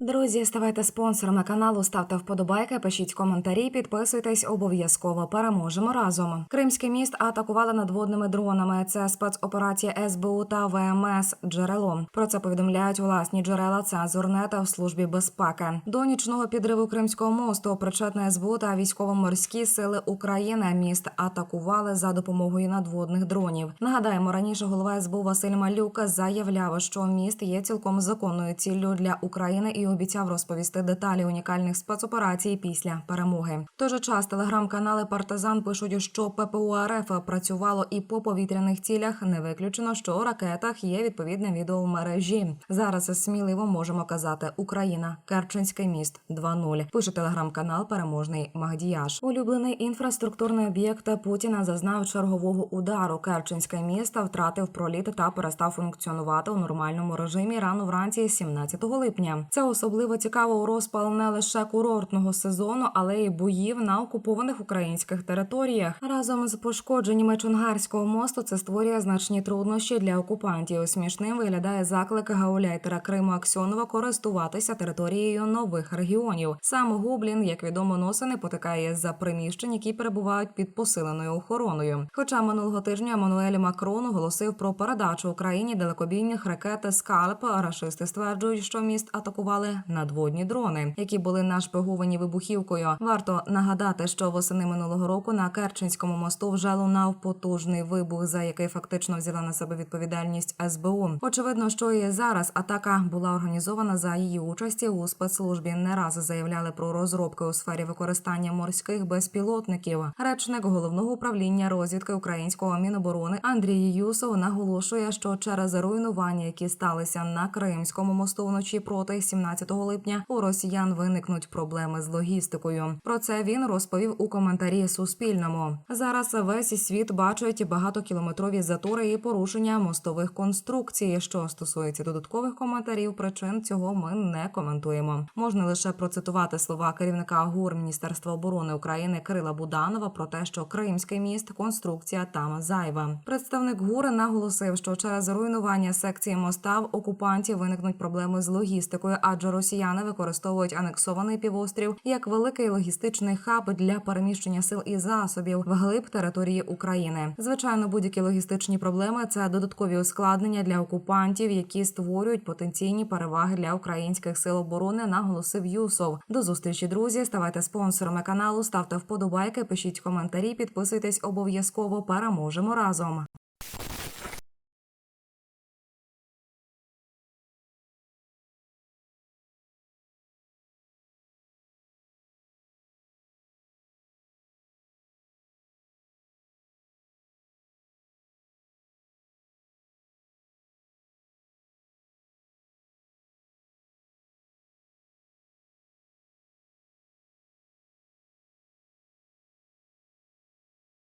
Друзі, ставайте спонсорами каналу, ставте вподобайки, пишіть коментарі, підписуйтесь обов'язково. Переможемо разом. Кримський міст атакували надводними дронами. Це спецоперація СБУ та ВМС. Джерело про це повідомляють власні джерела. Це Зорнета в службі безпеки. До нічного підриву Кримського мосту причетне СБУ та військово-морські сили України. Міст атакували за допомогою надводних дронів. Нагадаємо, раніше голова СБУ Василь Малюк заявляв, що міст є цілком законною ціллю для України і обіцяв розповісти деталі унікальних спецоперацій після перемоги. Же час телеграм-канали Партизан пишуть, що ППУ РФ працювало і по повітряних цілях. Не виключено, що у ракетах є відповідне відео в мережі. Зараз сміливо можемо казати Україна, Керченський міст 2.0. Пише телеграм-канал Переможний Магдіяш. Улюблений інфраструктурний об'єкт Путіна зазнав чергового удару. Керченське місто втратив проліт та перестав функціонувати у нормальному режимі рано вранці 17 липня. Це особливо цікаво у розпал не лише курортного сезону, але й боїв на окупованих українських територіях. Разом з пошкодженнями Чонгарського мосту це створює значні труднощі для окупантів. Смішним виглядає заклик гауляйтера Криму Аксьонова користуватися територією нових регіонів. Сам Гублін, як відомо, носи не потикає за приміщень, які перебувають під посиленою охороною. Хоча минулого тижня Еммануель Макрон оголосив про передачу Україні далекобійних ракет Скальп, рашисти стверджують, що міст атакували надводні дрони, які були нашпиговані вибухівкою. Варто нагадати, що восени минулого року на Керченському мосту вже лунав потужний вибух, за який фактично взяла на себе відповідальність СБУ. Очевидно, що і зараз атака була організована за її участі у спецслужбі. Не раз заявляли про розробки у сфері використання морських безпілотників. Речник головного управління розвідки українського міноборони Андрій Юсов наголошує, що через руйнування, які сталися на Кримському мосту вночі проти 17 липня, у росіян виникнуть проблеми з логістикою. Про це він розповів у коментарі Суспільному. Зараз весь світ бачить багатокілометрові затори і порушення мостових конструкцій. Що стосується додаткових коментарів, причин цього ми не коментуємо. Можна лише процитувати слова керівника ГУР Міністерства оборони України Кирила Буданова про те, що Кримський міст конструкція там зайва. Представник ГУР наголосив, що через руйнування секції моста в окупантів виникнуть проблеми з логістикою, адже росіяни використовують анексований півострів як великий логістичний хаб для переміщення сил і засобів вглиб території України. Звичайно, будь-які логістичні проблеми це додаткові ускладнення для окупантів, які створюють потенційні переваги для українських сил оборони. Наголосив Юсов. До зустрічі, друзі. Ставайте спонсорами каналу, ставте вподобайки, пишіть коментарі, підписуйтесь обов'язково. Переможемо разом.